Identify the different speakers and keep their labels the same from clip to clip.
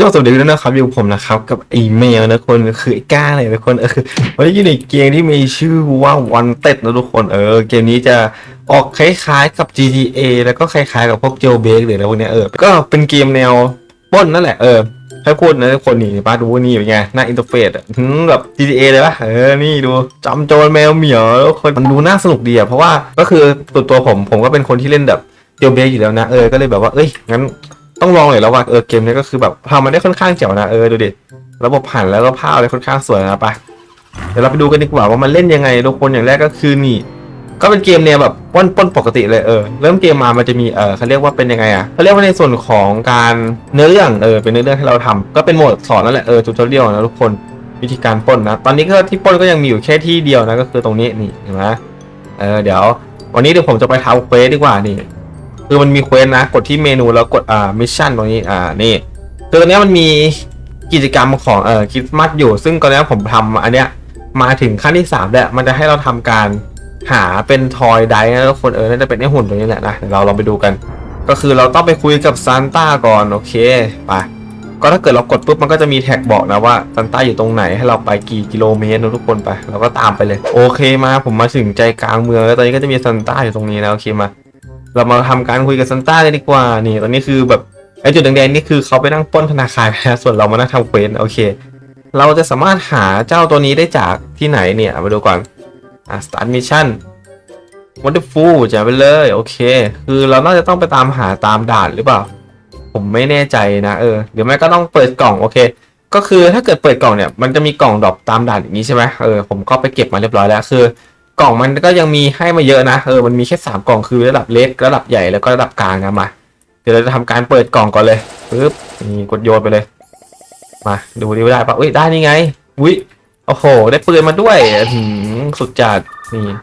Speaker 1: ยอดสวัสดีด้วยนะครับอยู่ผมนะครับ กับไอีเมลนะคนคือไอ้ก้าเลยนะคนเออวันนี้อยู่ในเกมที่มีชื่อว่าวันเต็ดนะทุกคนเออเกมนี้จะออกคล้ายๆกับ GTA แล้วก็คล้ายๆกับพวกเจลเบกหรืออะไรพวกเนี้ยเออก็เป็นเกมแนวปล้นนั่นแหละเออให้พูดนะทุกคนนี่ป้าดูนี่เป็นไงหน้าอินเทอร์เฟซอะหืมแบบ GTA เลยปะเออนี่ดูจำโจรแมวเหมียวแล้วคนมันดูน่าสนุกดีอะเพราะว่าก็คือตัวตัวผมผมก็เป็นคนที่เล่นแบบเจลเบกอยู่แล้วนะเออก็เลยแบบว่าเอ้ยงั้น ต้องลองเลยแล้วว่าเออเกมนี้ก็คือแบบทำมันได้ค่อนข้างเจ๋วนะเออดูดิระบบผ่านแล้วก็ภาพอะไรค่อนข้างสวยนะไปเดี๋ยวเราไปดูกันดีกว่าว่ามันเล่นยังไงทุกคนอย่างแรกก็คือนี่ ก็เป็นเกมเนี่ยแบบป้นป้นปกติเลยเออเริ่มเกมมามันจะมีเออเขาเรียกว่าเป็นยังไงอะเขาเรียกว่าในส่วนของการเนื้อเรื่องเออเป็นเนื้อเรื่องให้เราทำก็เป็นโหมดสอนนั่นแหละเออทูตอเรียลนะทุกคนวิธีการป้นนะตอนนี้ก็ที่ป้นก็ยังมีอยู่แค่ที่เดียวนะก็คือตรงนี้นี่เห็นไหมเออเดี๋ยว วันนี้เดี๋ยวผมจะไปทำเควสดีกว่านี่ คือมันมีเควสนะ กดที่เมนูแล้วกดอ่ามิชชั่นตรงนี้อ่านี่คือตอนนี้มันมีกิจกรรมของเอ่อคริสต์มาสอยู่ ซึ่งตอนนี้ผมทำอันเนี้ยมาถึงขั้นที่3แล้วมันจะให้เราทำการหาเป็นทอยไดนะทุกคนเออน่าจะเป็นไอ้หุ่นตัวนี้แหละนะเราลองไปดูกัน ก็คือเราต้องไปคุยกับซานต้าก่อนโอเคไปก็ถ้าเกิดเรากดปุ๊บมันก็จะมีแท็กบอกนะว่าซานต้าอยู่ตรงไหนให้เราไปกี่กิโลเมตรนะทุกคนไปเราก็ตามไปเลย โอเคมาผมมาถึงใจกลางเมืองแล้วตอนนี้ก็จะมีซานต้าอยู่ตรงนี้นะโอเคมา เรามาทำการคุยกับซันต้ากันดีกว่านี่ตอนนี้คือแบบไอ้จุดแดงๆนี่คือเขาไปนั่งป้นธนาคารนะส่วนเรามานั่งทำเควสโอเค เราจะสามารถหาเจ้าตัวนี้ได้จากที่ไหนเนี่ยมาดูก่อนอะ start mission wonderful จะไปเลยโอเค คือเราน่าจะต้องไปตามหาตามด่านหรือเปล่า ผมไม่แน่ใจนะเออเดี๋ยวแม่ก็ต้องเปิดกล่องโอเค ก็คือถ้าเกิดเปิดกล่องเนี่ยมันจะมีกล่องดรอปตามด่านอย่างนี้ใช่ไหมเออผมก็ไปเก็บมาเรียบร้อยแล้วคือ กล่องมันก็ยังมีให้มาเยอะนะเออมันมีแค่สามกล่องคือระดับเล็กระดับใหญ่แล้วก็ระดับกลางนะมาเดี๋ยวเราจะทำการเปิดกล่องก่อนเลยปึ๊บนี่กดโยนไปเลย มาดูดิว่าได้ปะอุ้ยได้นี่ไงอุ้ยโอ้โห ได้ปืนมาด้วยหือสุดจัดนี่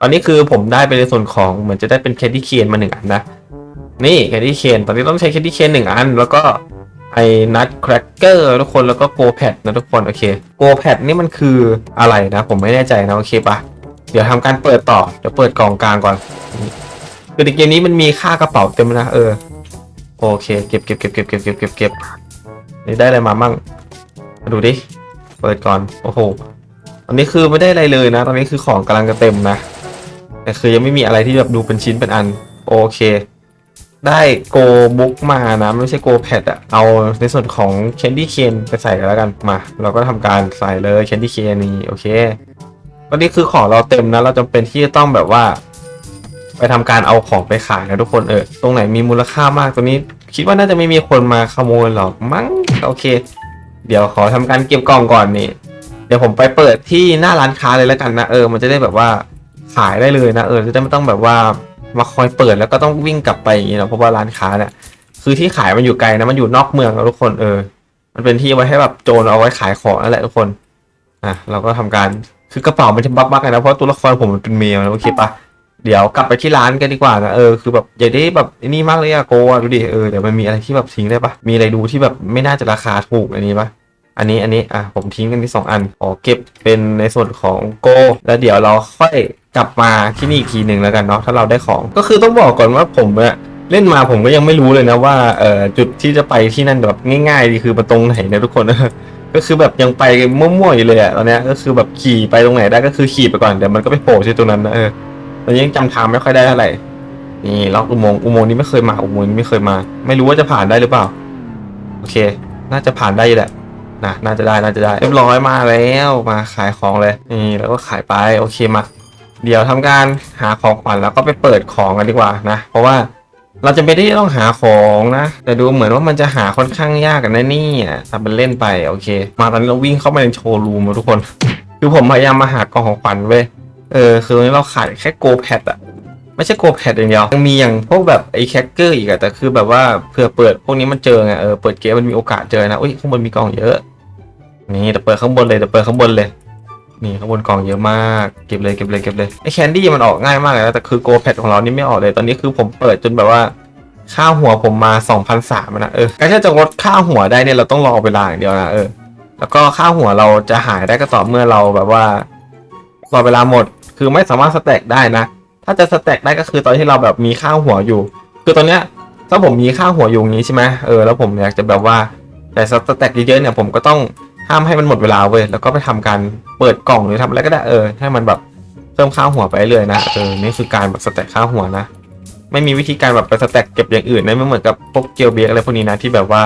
Speaker 1: ตอนนี้คือผมได้ไปในส่วนของเหมือนจะได้เป็นแคดดี้เคนมาหนึ่งอันนะนี่แคดดี้เคนตอนนี้ต้องใช้แคดดี้เคนหนึ่งอัน แล้วก็ไอ้นัทแครกเกอร์ทุกคนแล้วก็โกแพดนะทุกคนโอเคโกแพดนี่มันคืออะไรนะ ผมไม่แน่ใจนะโอเคปะ เดี๋ยวทำการเปิดต่อ เดี๋ยวเปิดกล่องกลางก่อนคือในเกมนี้มันมีค่ากระเป๋าเต็มนะเออ โอเค เก็บเก็บเก็บเก็บเก็บเก็บเก็บเก็บนี่ได้อะไรมามั่งมาดูดิ เปิดก่อน โอ้โห ตอนนี้คือไม่ได้อะไรเลยนะ ตอนนี้คือของกำลังจะเต็มนะ แต่คือยังไม่มีอะไรที่แบบดูเป็นชิ้นเป็นอัน โอเค ได้โกบุ๊กมานะ ไม่ใช่โกแพดอะเอาในส่วนของแคนดี้เคนไปใส่กันแล้วกัน มา เราก็ทำการใส่เลยแคนดี้เคนนี่ โอเค ตอนนี้คือของเราเต็มนะเราจำเป็นที่จะต้องแบบว่า ไปทำการเอาของไปขายนะทุกคนเออตรงไหนมีมูลค่ามากตรงนี้ คิดว่าน่าจะไม่มีคนมาขโมยหรอกมั้งโอเค เดี๋ยวขอทำการเก็บกล่องก่อนนี่เดี๋ยวผมไปเปิดที่หน้าร้านค้าเลยแล้วกันนะเออ มันจะได้แบบว่าขายได้เลยนะเออจะได้ไม่ต้องแบบว่ามาคอยเปิดแล้วก็ต้องวิ่งกลับไปอย่างนี้นะเพราะว่าร้านค้าเนี่ยคือที่ขายมันอยู่ไกลนะมันอยู่นอกเมืองนะทุกคนเออ มันเป็นที่ไว้ให้แบบโจรเอาไว้ขายของนั่นแหละทุกคนอะเราก็ทำการ คือกระเป๋ามันจะบักบักนะเพราะตัวละครผมมันเป็นเมลนะโอเคปะเดี๋ยวกลับไปที่ร้านกันดีกว่านะเออคือแบบอย่าได้แบบนี่มากเลยอะโกะดูดิเออเดี๋ยวมันมีอะไรที่แบบทิ้งได้ปะมีอะไรดูที่แบบไม่น่าจะราคาถูกอันนี้ปะอันนี้อันนี้อะผมทิ้งกันที่สองอันขอเก็บเป็นในส่วนของโก แล้วเดี๋ยวเราค่อยกลับมาที่นี่อีกทีหนึ่งแล้วกันเนาะถ้าเราได้ของก็คือต้องบอกก่อนว่าผมอะเล่นมาผมก็ยังไม่รู้เลยนะว่าเอ่อจุดที่จะไปที่นั่นแบบง่ายๆดีคือมันตรงไหนนะทุกคน ก็คือแบบยังไปมั่วๆอยู่เลยอะตอนเนี้ยก็คือแบบขี่ไปตรงไหนได้ก็คือขี่ไปก่อนเดี๋ยวมันก็ไปโผล่ที่ตรงนั้นนะเออตอนนี้ยังจำทางไม่ค่อยได้เท่าไหร่นี่ล็อกอุโมงค์อุโมงค์นี้ไม่เคยมาอุโมงค์นี้ไม่เคยมา ไม่รู้ว่าจะผ่านได้หรือเปล่า โอเค น่าจะผ่านได้แหละนะน่าจะได้น่าจะได้เรียบร้อยมาแล้วมาขายของเลยนี่แล้วก็ขายไปโอเคมา เดี๋ยวทำการหาของขวัญแล้วก็ไปเปิดของกันดีกว่านะ เพราะว่า เราจะไม่ได้ต้องหาของนะ แต่ดูเหมือนว่ามันจะหาค่อนข้างยากกันนะนี่อะทำเป็นเล่นไปโอเค มาตอนนี้เราวิ่งเข้ามาในโชว์รูมทุกคน คือผมพยายามมาหากล่องของขวัญเว้ยเออคือตอนนี้เราขายแค่โกแพดอะไม่ใช่โกแพดอย่างเดียวยังมีอย่างพวกแบบไอ้แคคเกอร์อีกอะแต่คือแบบว่าเผื่อเปิดพวกนี้มันเจอไงเออเปิดเกมมันมีโอกาสเจอนะอุ้ยข้างบนมีกล่องเยอะ นี่แต่เปิดข้างบนเลยแต่เปิดข้างบนเลย นี่ข้างบนกล่องเยอะมาก เก็บเลยเก็บเลยเก็บเลยไอแคนดี้มันออกง่ายมากเลยนะแต่คือโกแพดของเรานี่ไม่ออกเลยตอนนี้คือผมเปิดจนแบบว่าค่าหัวผมมา2,003นะเออการที่จะลดค่าหัวได้เนี่ยเราต้องรอเวลาอย่างเดียวนะเออแล้วก็ค่าหัวเราจะหายได้ก็ต่อเมื่อเราแบบว่ารอเวลาหมด คือไม่สามารถสแต็กได้นะ ถ้าจะสแต็กได้ก็คือตอนที่เราแบบมีค่าหัวอยู่ คือตอนเนี้ยถ้าผมมีค่าหัวอยู่อย่างนี้ใช่ไหมเออแล้วผมอยากจะแบบว่าแต่สแต็กเยอะๆเนี่ยผมก็ต้อง ห้ามให้มันหมดเวลาเว้ยแล้วก็ไปทำการเปิดกล่องหรือทำอะไรก็ได้เออให้มันแบบเพิ่มค่าหัวไปเรื่อยๆนะเออนี่คือการแบบสแต็กค่าหัวนะ ไม่มีวิธีการแบบไปสแต็กเก็บอย่างอื่นนะไม่เหมือนกับพวกเกียวเบียอะไรพวกนี้นะที่แบบว่า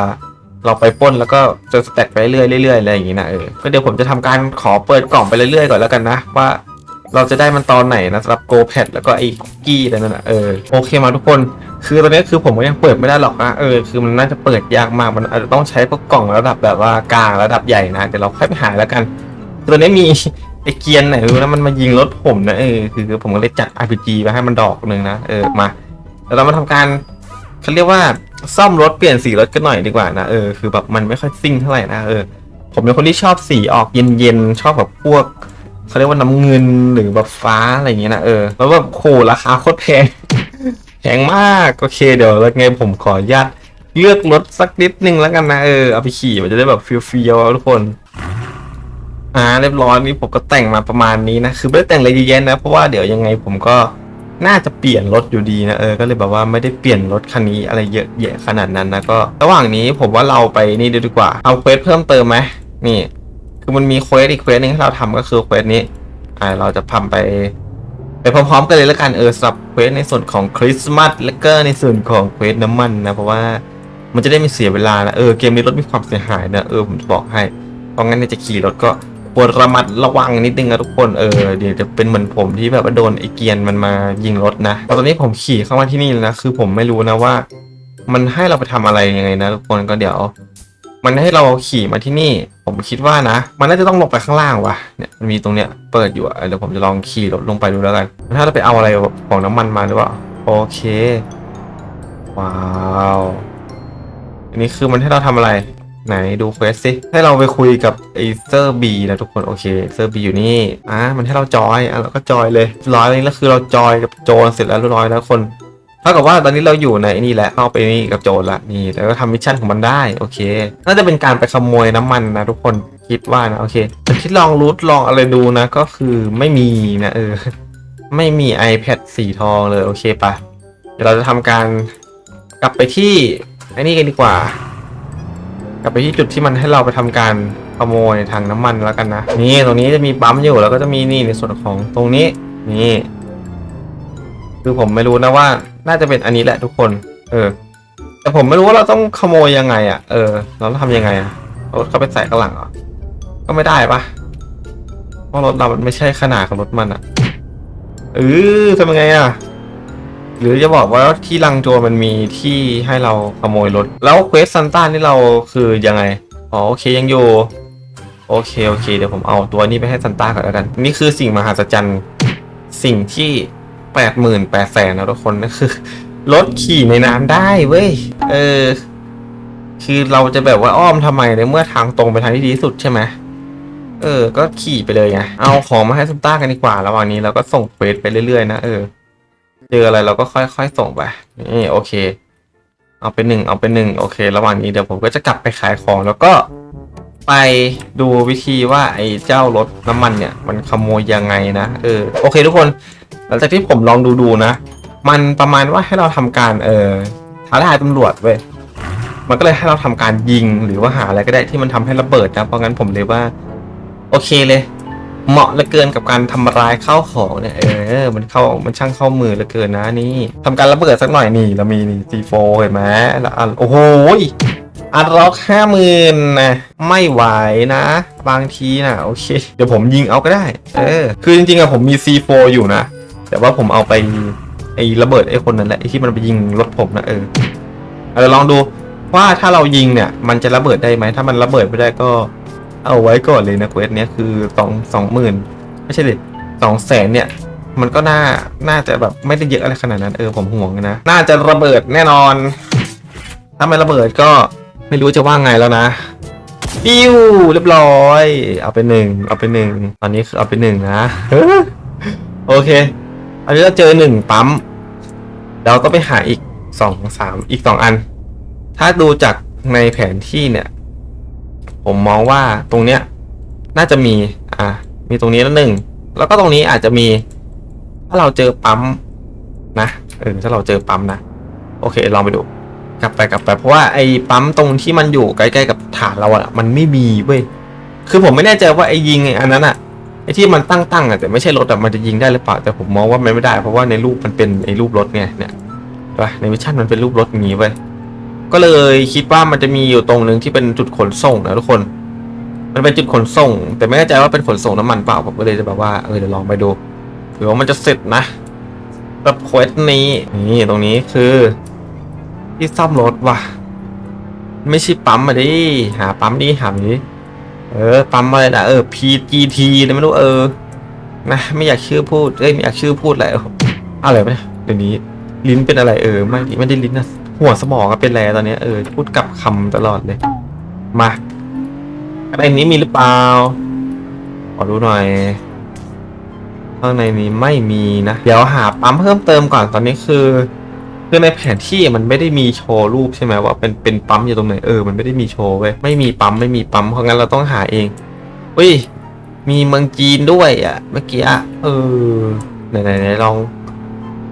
Speaker 1: เราไปป้นแล้วก็จะสแต็กไปเรื่อยๆเรื่อยๆอะไรอย่างงี้นะเออก็เดี๋ยวผมจะทำการขอเปิดกล่องไปเรื่อยๆก่อนแล้วกันนะว่า เราจะได้มันตอนไหนนะสำหรับโกแพดแล้วก็ไอ้คุกกี้อะไรนั่นนะเออโอเคมาทุกคน คือตอนนี้คือผมก็ยังเปิดไม่ได้หรอกนะเออคือมันน่าจะเปิดยากมากมันอาจจะต้องใช้พวกกล่องระดับแบบว่ากลางระดับใหญ่นะเดี๋ยวเราค่อยไปหาแล้วกันตอนนี้มีไอ้เกียร์ไหนรู้นะมันมายิงรถผมนะเออคือผมก็เลยจัด RPG ไปให้มันดอกหนึ่งนะเออมาแล้วเรามาทำการเขาเรียกว่าซ่อมรถเปลี่ยนสีรถกันหน่อยดีกว่านะเออคือแบบมันไม่ค่อยซิ่งเท่าไหร่นะเออผมเป็นคนที่ชอบสีออกเย็นๆชอบแบบพวก เขาเรียกว่าน้ำเงินหรือแบบฟ้าอะไรอย่างเงี้ยนะเออแล้วแบบโหราคาโคตรแพงแพงมากโอเคเดี๋ยวแล้วไงผมขออนุญาตเลือกรถสักนิดนึงแล้วกันนะเออเอาไปขี่มันจะได้แบบเฟียวๆทุกคนอ่าเรียบร้อยนี่ผมก็แต่งมาประมาณนี้นะคือไม่ได้แต่งอะไรเยอะแยะนะเพราะว่าเดี๋ยวยังไงผมก็น่าจะเปลี่ยนรถอยู่ดีนะเออก็เลยแบบว่าไม่ได้เปลี่ยนรถคันนี้อะไรเยอะแยะขนาดนั้นนะก็ ระหว่างนี้ผมว่าเราไปนี่ดูดีกว่าเอาเควสเพิ่มเติมไหมนี่ คือมันมีเควสอีกเควสหนึ่งให้เราทำก็คือเควสนี้ อ่าเราจะทำไป ไปพร้อมๆกันเลยแล้วกันเออสำหรับเควสในส่วนของคริสต์มาสและก็ในส่วนของเควสน้ำมันนะเพราะว่ามันจะได้ไม่เสียเวลานะเออเกมนี้รถมีความเสียหายนะเออผมจะบอกให้เพราะงั้นเนี่ยจะขี่รถก็ควรระมัดระวังนิดนึงนะทุกคนเออเดี๋ยวจะเป็นเหมือนผมที่แบบว่าโดนไอเกียนมันมายิงรถนะตอนนี้ผมขี่เข้ามาที่นี่แล้วนะคือผมไม่รู้นะว่า มันให้เราไปทำอะไรยังไงนะทุกคนก็เดี๋ยว มันให้เราขี่มาที่นี่ ผมคิดว่านะ มันน่าจะต้องลงไปข้างล่างว่ะเนี่ยมันมีตรงเนี้ยเปิดอยู่อะเดี๋ยวผมจะลองขี่รถลงไปดูแล้วกัน ถ้าเราไปเอาอะไรของน้ำมันมาหรือเปล่าโอเค ว้าวอันนี้คือมันให้เราทำอะไร ไหนดูเควสสิให้เราไปคุยกับไอเซอร์บีนะทุกคนโอเคเซอร์บีอยู่นี่อะมันให้เราจอยอะเราก็จอยเลยร้อยเลยแล้วคือเราจอยกับโจรเสร็จแล้วร้อยแล้วคน เท่ากับว่าตอนนี้เราอยู่ในนี่แหละเข้าไปนี่กับโจรละนี่แล้วก็ทำมิชชั่นของมันได้โอเค น่าจะเป็นการไปขโมยน้ำมันนะทุกคนคิดว่านะโอเคแต่คิดลองรูทลองอะไรดูนะ ก็คือไม่มีนะเออไม่มี iPad สีทองเลยโอเคปะเดี๋ยวเราจะทำการกลับไปที่ไอ้นี่กันดีกว่า กลับไปที่จุดที่มันให้เราไปทำการขโมยทางน้ำมันแล้วกันนะนี่ตรงนี้จะมีปั๊มอยู่แล้วก็จะมีนี่ในส่วนของตรงนี้นี่ คือผมไม่รู้นะว่า น่าจะเป็นอันนี้แหละทุกคน เออ แต่ผมไม่รู้ว่าเราต้องขโมยยังไงอะ เออ เราต้องทำยังไงอะรถเข้าไปใส่ข้างหลังเหรอก็ไม่ได้ปะเพราะรถเรามันไม่ใช่ขนาดของรถมันอะเออทำยังไงอะ หรือจะบอกว่าที่ลังโจมันมีที่ให้เราขโมยรถ แล้วเควสซันต้านี่เราคือยังไง อ๋อโอเคยังอยู่ โอเคโอเค เดี๋ยวผมเอาตัวนี้ไปให้ซันต้าก่อนแล้วกัน นี่คือสิ่งมหัศจรรย์ สิ่งที่ แปดหมื่นแปดแสนนะทุกคนนั่นคือรถขี่ในน้ำได้เว้ย เออ คือเราจะแบบว่าอ้อมทำไมในเมื่อทางตรงไปทางที่ดีที่สุดใช่ไหมเออ ก็ขี่ไปเลยไง เอาของมาให้ซุปต้ากันดีกว่า ระหว่างนี้เราก็ส่งเควสไปเรื่อยๆนะ เออ เจออะไรเราก็ค่อยๆส่งไป นี่โอเค เอาเป็นหนึ่งเอาเป็นหนึ่งโอเค ระหว่างนี้เดี๋ยวผมก็จะกลับไปขายของแล้วก็ ไปดูวิธีว่าไอ้เจ้ารถน้ำมันเนี่ย มันขโมยยังไงนะเออโอเคทุกคน หลังจากที่ผมลองดูดูนะ มันประมาณว่าให้เราทำการเออท้าทายตำรวจเว้ยมันก็เลยให้เราทำการยิงหรือว่าหาอะไรก็ได้ที่มันทำให้ระเบิดนะเพราะงั้นผมเลยว่า โอเคเลย เหมาะเหลือเกินกับการทำร้ายข้าวของเนี่ยเออ มันเข้ามันช่างเข้ามือเหลือเกินนะนี่ทำการระเบิดสักหน่อยนี่เรามีนี่ซีโฟเห็นไหมแล้วอันโอ้โห อันล็อกห้าหมื่นนะไม่ไหวนะ บางทีนะโอเค เดี๋ยวผมยิงเอาก็ได้ เออ คือจริงๆอะผมมี C4 อยู่นะ แต่ว่าผมเอาไปไอ้ระเบิดไอ้คนนั้นแหละไอ้ที่มันไปยิงรถผมนะเออเอาเดี๋ยวลองดูว่าถ้าเรายิงเนี่ย มันจะระเบิดได้ไหมถ้ามันระเบิดไม่ได้ก็ เอาไว้ก่อนเลยนะเควสเนี้ยคือสองสองหมื่นไม่ใช่ดิสองแสนเนี่ย มันก็น่าน่าจะแบบไม่ได้เยอะอะไรขนาดนั้นเออผมห่วงนะ น่าจะระเบิดแน่นอน ถ้าไม่ระเบิดก็ ไม่รู้จะว่าไงแล้วนะปิ้วเรียบร้อย เอาไปหนึ่งเอาไปหนึ่งตอนนี้คือเอาไปหนึ่งนะโอเค อันนี้เราเจอหนึ่งปั๊มเราก็ไปหาอีกสองสามอีกสองอัน ถ้าดูจากในแผนที่เนี่ย ผมมองว่าตรงเนี้ย น่าจะมีอะมีตรงนี้แล้วหนึ่งแล้วก็ตรงนี้อาจจะมี ถ้าเราเจอปั๊มนะเออถ้าเราเจอปั๊มนะ โอเคลองไปดู กลับไปกลับไปเพราะว่าไอ้ปั๊มตรงที่มันอยู่ใกล้ๆกับฐานเราอะมันไม่มีเว้ยคือผมไม่แน่ใจว่าไอ้ยิงไอ้อันนั้นอะไอ้ที่มันตั้งตั้งๆอะแต่ไม่ใช่รถอะมันจะยิงได้หรือเปล่าแต่ผมมองว่ามันไม่ได้เพราะว่าในรูปมันเป็นไอ้รูปรถไงเนี่ยใช่ปะในมิชชั่นมันเป็นรูปรถงี้เว้ยก็เลยคิดว่ามันจะมีอยู่ตรงหนึ่งที่เป็นจุดขนส่งนะทุกคน มันเป็นจุดขนส่ง แต่ไม่แน่ใจว่าเป็นขนส่งน้ำมันเปล่าผมก็เลยจะแบบว่าเออเดี๋ยวลองไปดูเผื่อว่ามันจะเสร็จนะแบบเควสนี้นี่ตรงนี้คือ ที่ซ่อมรถว่ะ ไม่ใช่ปั๊มมาดิ หาปั๊มดิหาดิเออ ปั๊มอะไรนะเออ PGT นะไม่รู้เออ นะ ไม่อยากชื่อพูด เอ้ยไม่อยากชื่อพูดอะไรอะไรไปเดี๋ยวนี้ ลิ้นเป็นอะไรเออ ไม่ดิไม่ได้ลิ้นนะหัวสมองก็เป็นอะไรตอนนี้เออ พูดกลับคำตลอดเลย มาอะไรนี้มีหรือเปล่า ขอดูหน่อยข้างในนี้ไม่มีนะ เดี๋ยวหาปั๊มเพิ่มเติมก่อนตอนนี้คือ คือในแผนที่มันไม่ได้มีโชว์รูปใช่ไหมว่าเป็นเป็นปั๊มอยู่ตรงไหนเออมันไม่ได้มีโชว์เว้ยไม่มีปั๊มไม่มีปั๊มเพราะงั้นเราต้องหาเองอุ้ยมีเมืองจีนด้วยอะเมื่อกี้เออไหนไหนไหนลอง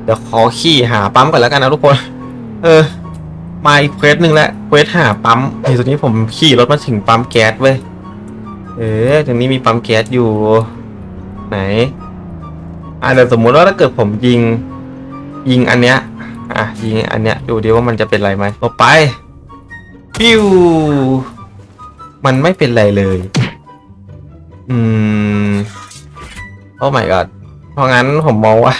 Speaker 1: เดี๋ยวขอขี่หาปั๊มก่อนแล้วกันนะทุกคน เออ มาอีกเควสหนึ่งแล้วเควสหาปั๊มนี่ตอนนี้ผมขี่รถมาถึงปั๊มแก๊สเว้ยเออตรงนี้มีปั๊มแก๊สอยู่ ไหนอะเดี๋ยวสมมุติว่าถ้าเกิดผมยิง ยิงอันเนี้ย อะยิงอันเนี้ยดูดิว่ามันจะเป็นไรไหมต่อไปปิ้วมันไม่เป็นไรเลย อืม โอ้ my god เพราะงั้นผมมองว่า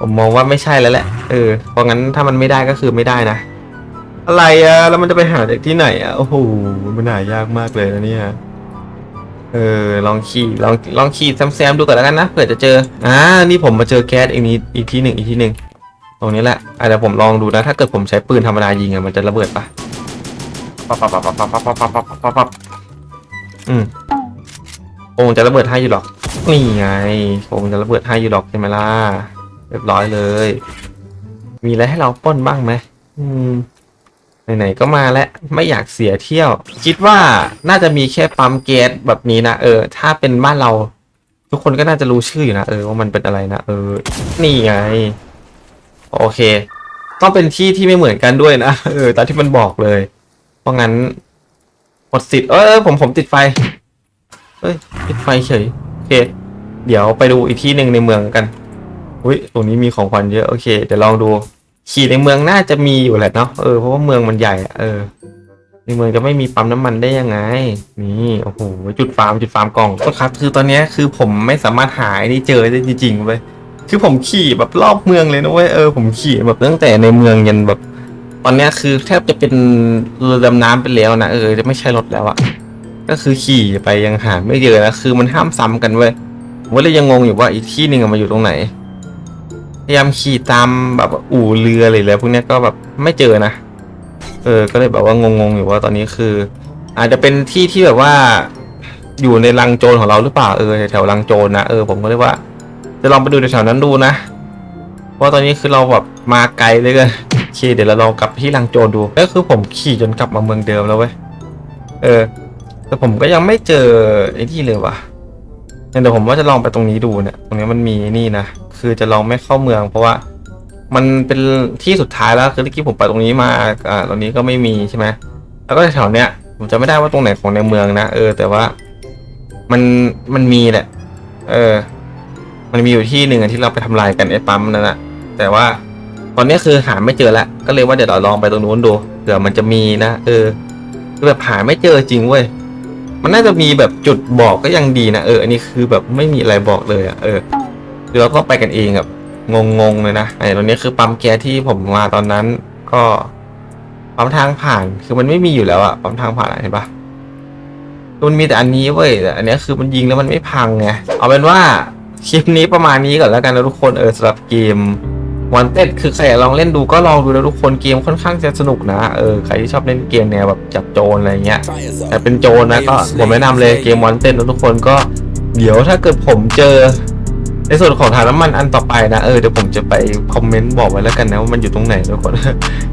Speaker 1: ผมมองว่าไม่ใช่แล้วแหละ เออ เพราะงั้นถ้ามันไม่ได้ก็คือไม่ได้นะ อะไรอะแล้วมันจะไปหาจากที่ไหนอะโอ้โห มันหายากมากเลยนะเนี่ย เออ ลองขี่ ลอง ลองขี่แซมๆดูก่อนแล้วกันนะ เผื่อจะเจอ อ่า นี่ผมมาเจอแก๊สอีกนี้อีกที่หนึ่งอีกที่หนึ่ง ตรงนี้แหละอะเดี๋ยวผมลองดูนะ ถ้าเกิดผมใช้ปืนธรรมดายิงอะมันจะระเบิดปะปั๊บปั๊บปั๊บปั๊บปั๊บปั๊บปั๊บปั๊บปั๊บปับอืมคงจะระเบิดให้อยู่หรอก นี่ไงคงจะระเบิดให้อยู่หรอกใช่ไหมล่ะ เรียบร้อยเลย มีอะไรให้เราป้นบ้างไหมอืมไหนๆก็มาแล้วไม่อยากเสียเที่ยว คิดว่าน่าจะมีแค่ปั๊มแก๊สแบบนี้นะเออ ถ้าเป็นบ้านเรา ทุกคนก็น่าจะรู้ชื่ออยู่นะเออว่ามันเป็นอะไรนะเออ นี่ไง โอเค ต้องเป็นที่ที่ไม่เหมือนกันด้วยนะเออตามที่มันบอกเลย เพราะงั้นหมดสิทธิ์เออผมผมติดไฟเฮ้ยติดไฟเฉยโอเค เดี๋ยวไปดูอีกที่หนึ่งในเมืองกันอุ้ยตรงนี้มีของขวัญเยอะโอเคเดี๋ยวลองดู ขี่ในเมืองน่าจะมีอยู่แหละเนาะเออเพราะว่าเมืองมันใหญ่เออในเมืองจะไม่มีปั๊มน้ำมันได้ยังไง นี่โอ้โหจุดฟาร์มจุดฟาร์มกล่องก็ครับคือตอนนี้คือผมไม่สามารถหาไอ้นี่เจอได้จริงๆเว้ย คือผมขี่แบบรอบเมืองเลยนะเว้ยเออผมขี่แบบตั้งแต่ในเมืองยันแบบ ตอนเนี้ยคือแทบจะเป็นเรือดำน้ำไปแล้วนะเออจะไม่ใช่รถแล้วอะก็คือขี่ไปยังหาไม่เจอนะคือมันห้ามซ้ำกันเว้ยผมก็เลยยังงงอยู่ว่าอีกที่หนึ่งอะมาอยู่ตรงไหน พยายามขี่ตามแบบอู่เรืออะไรแล้วพวกเนี้ยก็แบบไม่เจอนะ เออ ก็เลยแบบว่างงๆอยู่ว่าตอนนี้คือ อาจจะเป็นที่ที่แบบว่า อยู่ในรังโจรของเราหรือเปล่าเออแถวๆรังโจรนะเออผมก็เลยว่า จะลองไปดูแถวๆนั้นดูนะว่าตอนนี้คือเราแบบมาไกลเลยกันโอเค เดี๋ยวเราลองกลับที่ลังโจรดูก็คือผมขี่จนกลับมาเมืองเดิมแล้วเว้ยเออ แต่ผมก็ยังไม่เจอไอ้ที่เลยว่ะเดี๋ยวผมว่าจะลองไปตรงนี้ดูเนี่ย ตรงนี้มันมีนี่นะ คือจะลองไม่เข้าเมือง เพราะว่ามันเป็นที่สุดท้ายแล้ว คือเมื่กี้ผมไปตรงนี้มา อ่า ตรงนี้ก็ไม่มีใช่ไหม แล้วก็แถวเนี้ย ผมจะไม่ได้ว่าตรงไหนของในเมืองนะ เออ แต่ว่ามัน มันมีแหละ เออ มันมีอยู่ที่หนึ่งที่เราไปทำลายกันไอ้ปั๊มนั่นแหละแต่ว่าตอนนี้คือหาไม่เจอแล้วก็เลยว่าเดี๋ยวเราลองไปตรงนู้นดูเผื่อมันจะมีนะเออคือแบบหาไม่เจอจริงเว้ยมันน่าจะมีแบบจุดบอกก็ยังดีนะเอออันนี้คือแบบไม่มีอะไรบอกเลยอะเออคือเราก็ไปกันเองแบบงงๆเลยนะไอ้ตรงนี้คือปั๊มแก๊สที่ผมมาตอนนั้นก็ปั๊มทางผ่านคือมันไม่มีอยู่แล้วอะปั๊มทางผ่านเห็นปะมันมีแต่อันนี้เว้ยแต่อันนี้คือมันยิงแล้วมันไม่พังไงเอาเป็นว่า คลิปนี้ประมาณนี้ก่อนแล้วกันนะทุกคนเออสำหรับเกมวันเต็ดคือใครลองเล่นดูก็ลองดูนะทุกคนเกมค่อนข้างจะสนุกนะเออใครที่ชอบเล่นเกมแนวแบบจับโจรอะไรเงี้ยแต่เป็นโจรนะก็ผมแนะนำเลยเกมวันเต็ดนะทุกคนก็เดี๋ยวถ้าเกิดผมเจอ ในส่วนของถังน้ำมันอันต่อไปนะเออเดี๋ยวผมจะไปคอมเมนต์บอกไว้แล้วกันนะว่ามันอยู่ตรงไหนทุกคน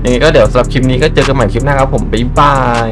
Speaker 1: ยังไงก็เดี๋ยวสำหรับคลิปนี้ก็เจอกันใหม่คลิปหน้าครับผมบ๊ายบาย